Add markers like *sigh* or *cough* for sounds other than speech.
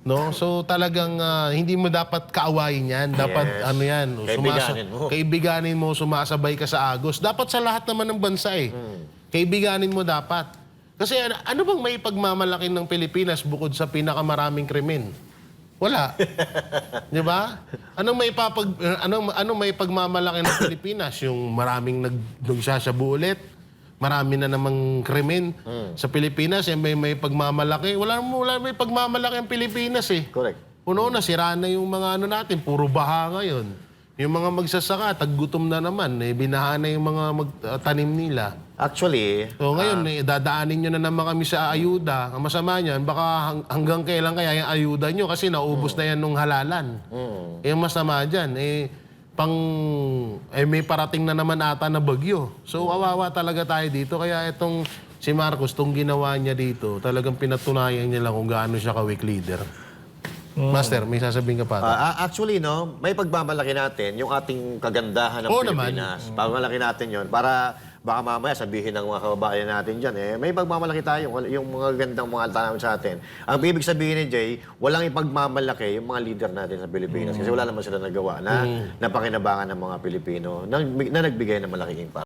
No? So talagang ah, hindi mo dapat kaawayin yan. Dapat Yes. ano yan. Kaibiganin mo. Kaibiganin mo, sumasabay ka sa agos. Dapat sa lahat naman ng bansa eh. Hmm. Kaibiganin mo dapat. Kasi ano, ano bang may pagmamalaki ng Pilipinas bukod sa pinakamaraming krimen? Wala. *laughs* 'Di ba? Anong may papag anong anong may pagmamalaki ng Pilipinas yung maraming nag nagsasyabu ulit? Marami na namang krimen sa Pilipinas, eh, may may pagmamalaki. Wala mo wala may pagmamalaki ang Pilipinas eh. Correct. Puno na, sira na yung mga ano natin, puro baha ngayon. Yung mga magsasaka, taggutom na naman, eh, binaha na yung mga magtanim nila. Actually, So ngayon, eh, dadaanin nyo na naman kami sa ayuda. Ang masama niyan, baka hang- hanggang kailan kaya yung ayuda nyo kasi naubos na yan nung halalan. Eh, ang masama dyan, eh, pang, eh, may parating na naman ata na bagyo. So, awawa talaga tayo dito. Kaya itong si Marcos, itong ginawa niya dito, talagang pinatunayan niya lang kung gaano siya ka-weak leader. Master, may sasabihin ka pa? Ah, actually, no, may pagmamalaki natin yung ating kagandahan ng Oo naman. Pilipinas. Pagmamalaki natin yon para baka mamaya sabihin ng mga kababayan natin dyan, eh, may pagmamalaki tayo, yung mga gandang mga tanawin sa atin. Ang ibig sabihin ni Jay, walang ipagmamalaki yung mga leader natin sa Pilipinas kasi wala naman sila nagawa na napakinabangan ng mga Pilipino na, na nagbigay ng malaking impact.